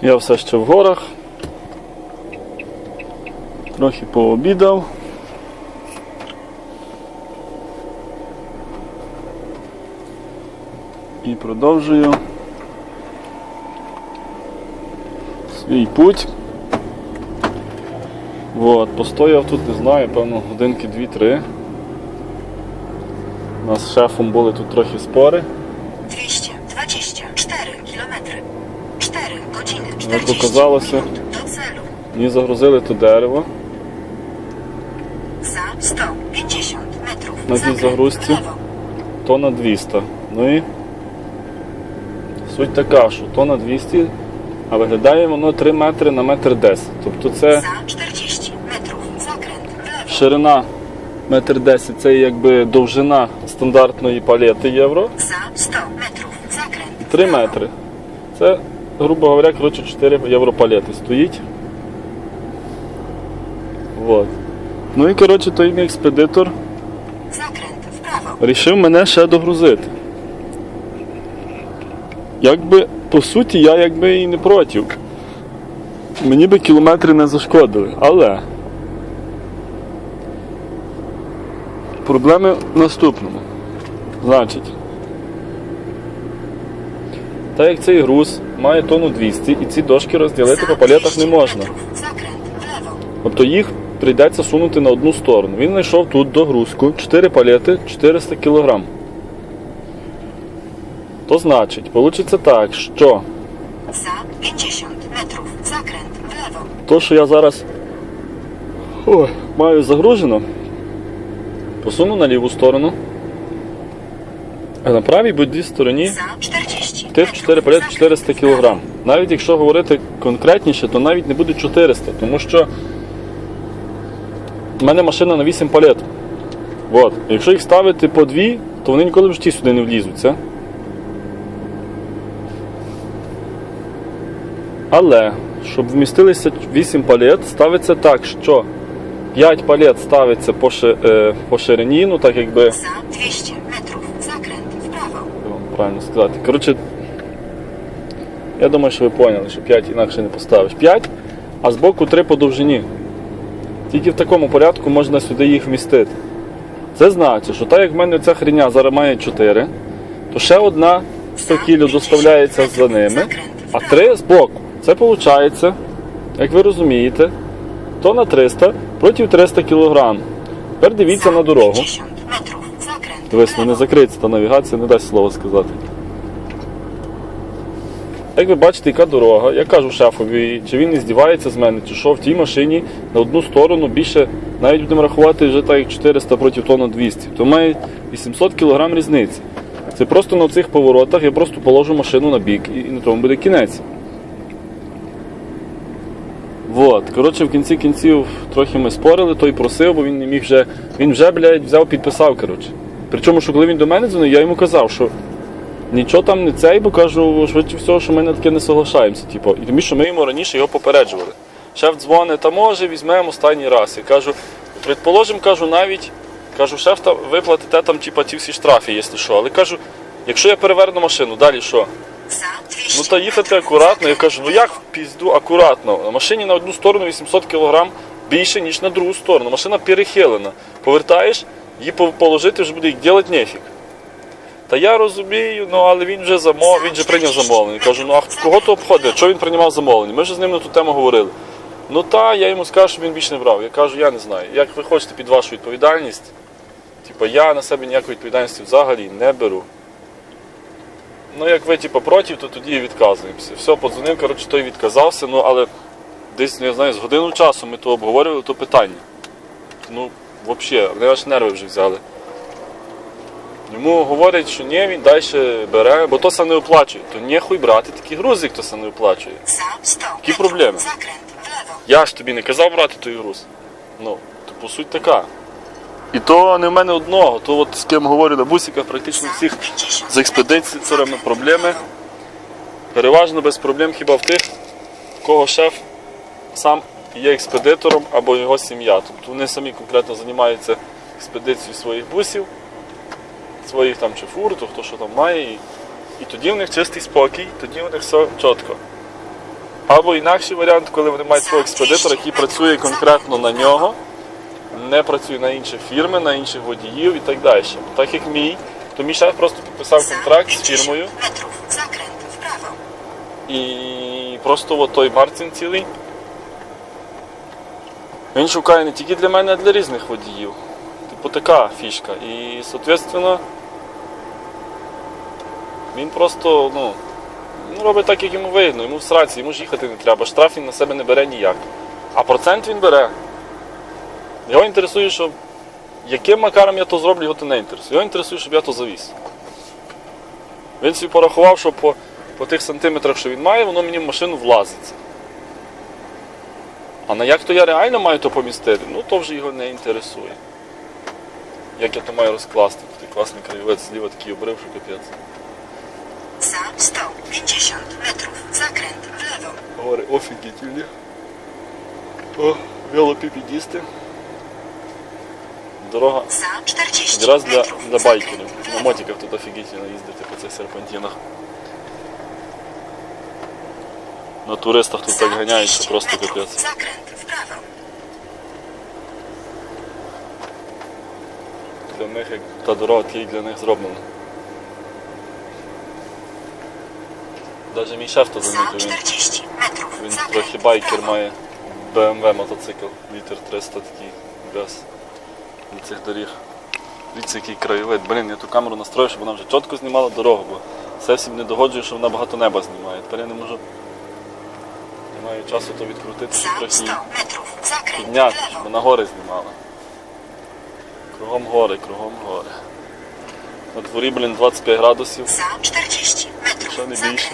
Я все ще в горах. Трохи пообідав. І продовжую свій путь. Вот, постояв тут, не знаю, певно, годинки 2-3. У нас з шефом були тут трохи спори. 224 кілометри. 4 години Як 40 оказалося, мені загрузили тут дерево. За 150 метрів. На цій загрузці? lewo. 200. Ну і суть така, що тонна 200, а виглядає воно 3 метри на метр 10. Тобто це За 40 метрів. Заkręt w lewo. ширина метр 10, це якби довжина стандартної палети євро. За 100 метрів. 3 метри. Це, грубо говоря, коротше, 4 євро палети стоїть. Вот. Ну і коротше, той мій експедитор. Рішив мене ще догрузити. Якби, по суті, я якби і не проти. Мені би кілометри не зашкодили, але проблеми в наступному. Значить, так як цей груз має тонну 200 і ці дошки розділити по палетах не можна. Тобто їх прийдеться сунути на одну сторону. Він знайшов тут догрузку 4 палети 400 кг. То значить, вийде так, що За 50 метрів. W lewo. то, що я зараз ой, маю загружено, посуну на ліву сторону. А на правій будь стороні За 40 тих 4 палети 400 кг. Навіть якщо говорити конкретніше, то навіть не буде 400, тому що в мене машина на 8 палет. От. Якщо їх ставити по дві, то вони ніколи в житті сюди не влізуться. Але, щоб вмістилися 8 палет, ставиться так, що 5 палет ставиться по, ши- е, по ширині, ну так якби. За 200 метрів. Zakręt в право. Як вам правильно сказати. Коротше, я думаю, що ви поняли, що 5 інакше не поставиш. 5, а збоку 3 по довжині. Тільки в такому порядку можна сюди їх вмістити. Це значить, що так як в мене ця хреня зараз має 4, то ще одна 100 доставляється за ними, а 3 збоку. Це виходить, як ви розумієте, то на 300 проти 300 кг. Тепер дивіться на дорогу. 50 метрів. Zakręt Дивись, ну не lewo. закриється та навігація, не дасть слова сказати. Як ви бачите, яка дорога, я кажу шефові, чи він не здівається з мене, чи що в тій машині на одну сторону більше, навіть будемо рахувати вже так як 400 проти тонна 200, то має 800 кг різниці. Це просто на цих поворотах я просто положу машину на бік і, на тому буде кінець. Вот. Коротше, в кінці кінців трохи ми спорили, той просив, бо він не міг вже. Він вже, блядь, взяв, підписав, коротше. Причому, що коли він до мене дзвонив, я йому казав, що нічого там не цей, бо кажу, швидше всього, що ми на таке не соглашаємося. Типу, і тому що ми йому раніше його попереджували. Шеф дзвонить, та може, візьмемо останній раз. Я кажу, предположимо, кажу, навіть кажу, шеф, та виплатите там, типу, ті всі штрафи, якщо що. Але кажу, якщо я переверну машину, далі що? Ну та їхати акуратно. Я кажу, ну як в пізду акуратно? На машині на одну сторону 800 кг більше, ніж на другу сторону. Машина перехилена. Повертаєш, її положити вже буде їх ділати нефіг. Та я розумію, ну але він вже замов, він вже прийняв замовлення. Кажу, ну а кого то обходить? Чого він приймав замовлення? Ми вже з ним на ту тему говорили. Ну та, я йому скажу, що він більше не брав. Я кажу, я не знаю. Як ви хочете під вашу відповідальність? Типа я на себе ніякої відповідальності взагалі не беру. Ну, як ви типу, проти, то тоді і відказуємося. Все, подзвонив, коротше, той відказався, ну але десь, не знаю, з годину часу ми то обговорювали то питання. Ну, взагалі, вони аж нерви вже взяли. Йому говорять, що ні, він далі бере, бо то сам не оплачує. То ніхуй брати такі грузи, як то сам не оплачує. За 100 Які проблеми? Я ж тобі не казав брати той груз. Ну, то по суть така. І то не в мене одного, то от з ким говорю на бусиках, практично всіх з експедиціями проблеми. Переважно без проблем хіба в тих, в кого шеф сам є експедитором або його сім'я. Тобто вони самі конкретно займаються експедицією своїх бусів, своїх там чи фур, то хто що там має. І, і тоді в них чистий спокій, тоді в них все чітко. Або інакший варіант, коли вони мають свого експедитора, який працює конкретно на нього, не працює на інші фірми, на інших водіїв і так далі. Так як мій, то мій шеф просто підписав контракт з фірмою і просто от той Мартін цілий. Він шукає не тільки для мене, а для різних водіїв. Типу така фішка. І, соответственно, він просто, ну, ну, робить так, як йому вигідно, йому в сраці, йому ж їхати не треба, штраф він на себе не бере ніяк. А процент він бере. Його інтересує, що яким макаром я то зроблю, його то не інтересує. Його інтересує, щоб я то завіз. Він собі порахував, що по, по тих сантиметрах, що він має, воно мені в машину влазиться. А на як то я реально маю то помістити, ну то вже його не інтересує. Як я то маю розкласти? Такий класний краєвид, зліва такий обрив, що капець. Za 150 metrów. Zakręt w lewo. Гори офігітельні. О, велопіпедісти. Дорога Za 40 якраз для, для байкерів. На мотиках тут офігітельно їздити по цих серпантинах. На туристах тут так ганяють, що просто капець. Для них як та дорога тільки для них зроблена. Навіть мій шеф то Za замітив. Він, 40 metrów. він трохи байкер має BMW мотоцикл, літр 300 такий без для цих доріг. Дивіться, який краєвид. Блін, я ту камеру настрою, щоб вона вже чітко знімала дорогу, бо все всім не догоджує, що вона багато неба знімає. Тепер я не можу. Не маю часу то відкрутити, щоб трохи 100 її metrów. Zakręt w підняти, щоб вона гори знімала. Кругом гори, кругом гори. На дворі, блін, 25 градусів. Za 40 metrów. Що не більше?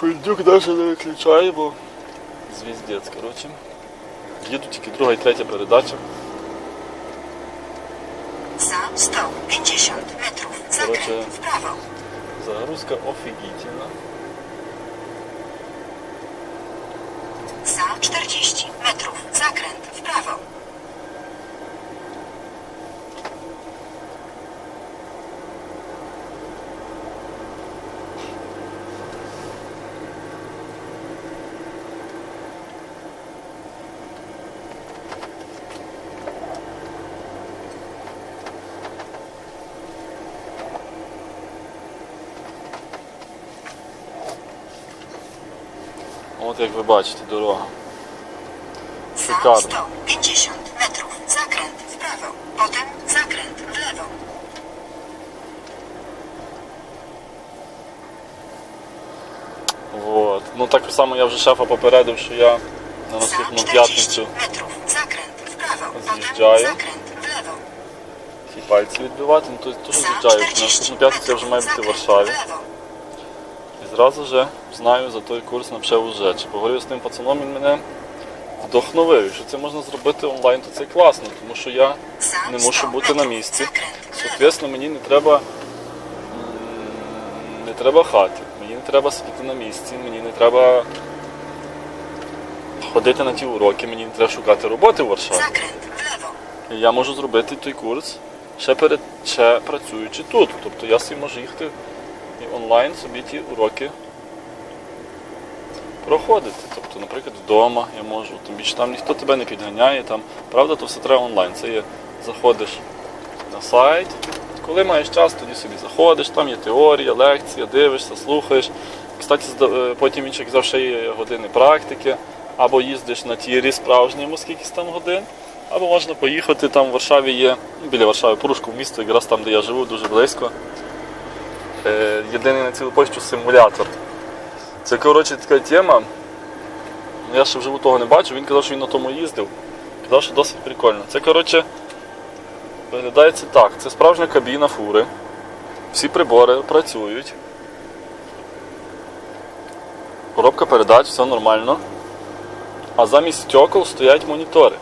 Кондюк навіть не виключає, бо звіздець, коротше. Їду тільки друга і третя передача. За 150 метрів. Короче. вправо. Загрузка офігітельна. Za 40 metrów. Zakręt w prawo. От як ви бачите, дорога. Za 150 metrów. Zakręt w prawo. Potem zakręt w lewo. Вот. Ну так само я вже шефа попередив, що я на наступну п'ятницю lewo. ці пальці відбивати, ну то, то що з'їжджаю. На 40 наступну п'ятницю я вже маю бути в Варшаві. Зразу же знаю за той курс на ПШЕ Чи Поговорив з тим пацаном, він мене вдохновив. Якщо це можна зробити онлайн, то це класно, тому що я не мушу бути на місці. Соответственно, мені не треба не треба хати, мені не треба сидіти на місці, мені не треба ходити на ті уроки, мені не треба шукати роботи в Варшаві. Я можу зробити той курс ще перед ще працюючи тут. Тобто я собі можу їхати і онлайн собі ті уроки проходити. Тобто, наприклад, вдома я можу, тим більше там ніхто тебе не підганяє, там, правда, то все треба онлайн. Це є, заходиш на сайт, коли маєш час, тоді собі заходиш, там є теорія, лекція, дивишся, слухаєш. Кстати, е, потім він що є години практики, або їздиш на тірі справжньому, скількись там годин, або можна поїхати, там в Варшаві є, біля Варшави, Порушку місто, якраз там, де я живу, дуже близько. Е, єдиний на цілу пощу симулятор. Це коротше така тема. Я ще вживу того не бачив, він казав, що він на тому їздив. Казав, що досить прикольно. Це коротше виглядає це так. Це справжня кабіна фури. Всі прибори працюють. Коробка передач, все нормально. А замість стекол стоять монітори.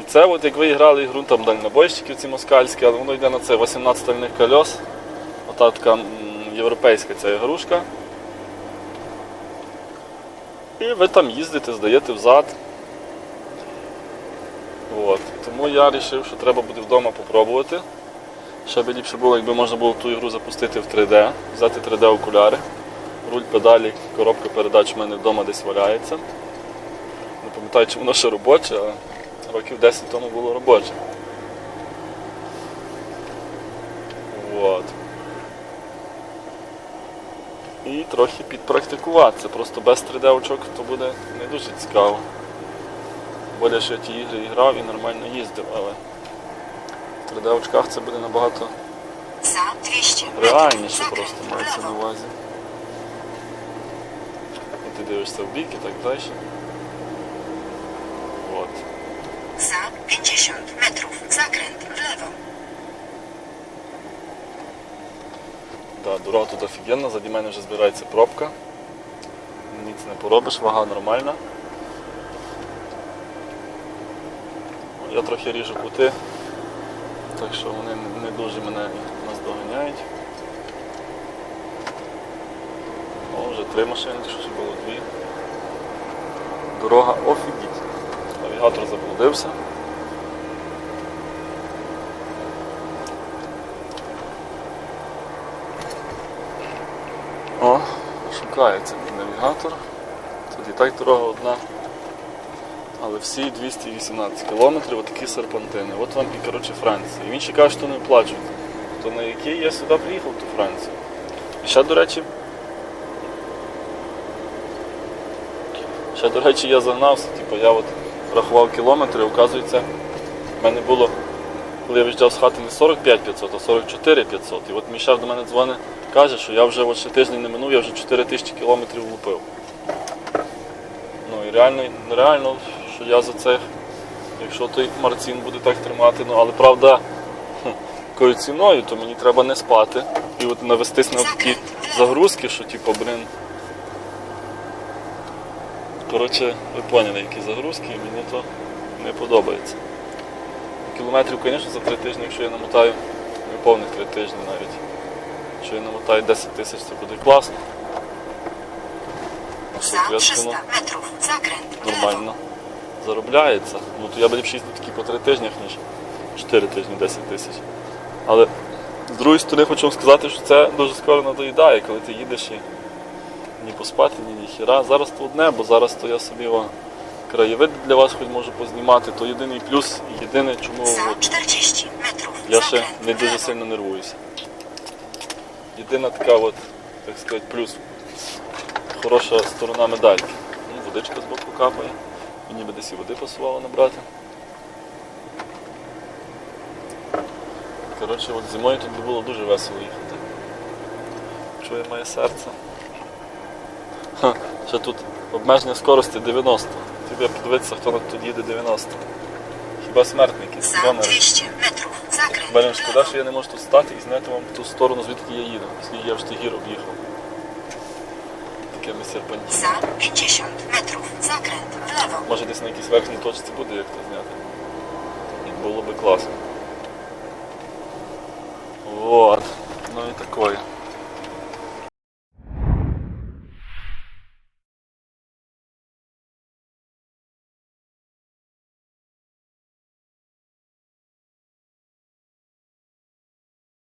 І це, от як ви грали ігру там дальнобойщиків ці москальські, але воно йде на це 18 стальних кольос. Ота така європейська ця ігрушка. І ви там їздите, здаєте взад. От. Тому я вирішив, що треба буде вдома попробувати. Ще би ліпше було, якби можна було ту ігру запустити в 3D, взяти 3D окуляри руль педалі, коробка передач в мене вдома десь валяється. Не пам'ятаю, чи воно ще робоче, але років 10 тому було робоче. От. І трохи підпрактикуватися. Просто без 3D-очок то буде не дуже цікаво. Що я ті ігри і грав і нормально їздив, але в 3D-очках це буде набагато За 200 metrów. реальніше просто мається на увазі. І ти дивишся в бік і так далі. От. Za 50 metrów. Zakręt w Да, дорога тут офігенна, заді мене вже збирається пробка. Ніц не поробиш, вага нормальна. Я трохи ріжу кути, так що вони не дуже мене наздоганяють. О, вже три машини, що ж було дві. Дорога офігіть. Навігатор заблудився. О, шукається навігатор. Тут і так дорога одна. Але всі 218 кілометрів, отакі серпантини. От вам і коротше Франція. І він ще каже, що не оплачують. То на який я сюди приїхав, ту Францію. І ще, до речі, ще, до речі, я загнався. Типу, я от рахував кілометри, оказується, в мене було, коли я виїжджав з хати не 45 500, а 44 500. І от мій шеф до мене дзвонить, каже, що я вже ще тиждень не минув, я вже 4 тисячі кілометрів влупив. Ну і реально, реально, що я за це, якщо той Марцін буде так тримати, ну але правда, хм, якою ціною, то мені треба не спати. І от навестись на такі загрузки, що типу, блин. Коротше, ви поняли, які загрузки, і мені то не подобається. Кілометрів, звісно, за три тижні, якщо я намотаю, не повних три тижні навіть. Якщо я намотаю 10 тисяч, це буде класно. Za Соответственно, 300 metrów. Zakręt w lewo. нормально заробляється. Ну то я б ліпше їздив такі по три тижнях, ніж 4 тижні, 10 тисяч. Але з другої сторони хочу вам сказати, що це дуже скоро надоїдає, коли ти їдеш і ні поспати, ні ніхіра. Зараз то одне, бо зараз то я собі о, краєвид для вас хоч можу познімати, то єдиний плюс і єдине, чому Za 40 metrów. я ще не дуже сильно нервуюся. Єдина така от, так сказати, плюс хороша сторона медальки. Ну, водичка з боку капає. Мені би десь і води пасувало набрати. Коротше, от зимою тут було дуже весело їхати. Чує моє серце. Ха, ще тут обмеження скорості 90. Тобі подивитися, хто тут їде 90. Хіба смертники, донори. 200 metrów. Блін, шкода, що я не можу тут стати і зняти вам ту сторону, звідки я їду. Я вже гір об'їхав. Такими серпанті. За 50 метрів. Zakręt влево. Може десь на якійсь верхній точці буде як то зняти. І було би класно. Вот. Ну і такое.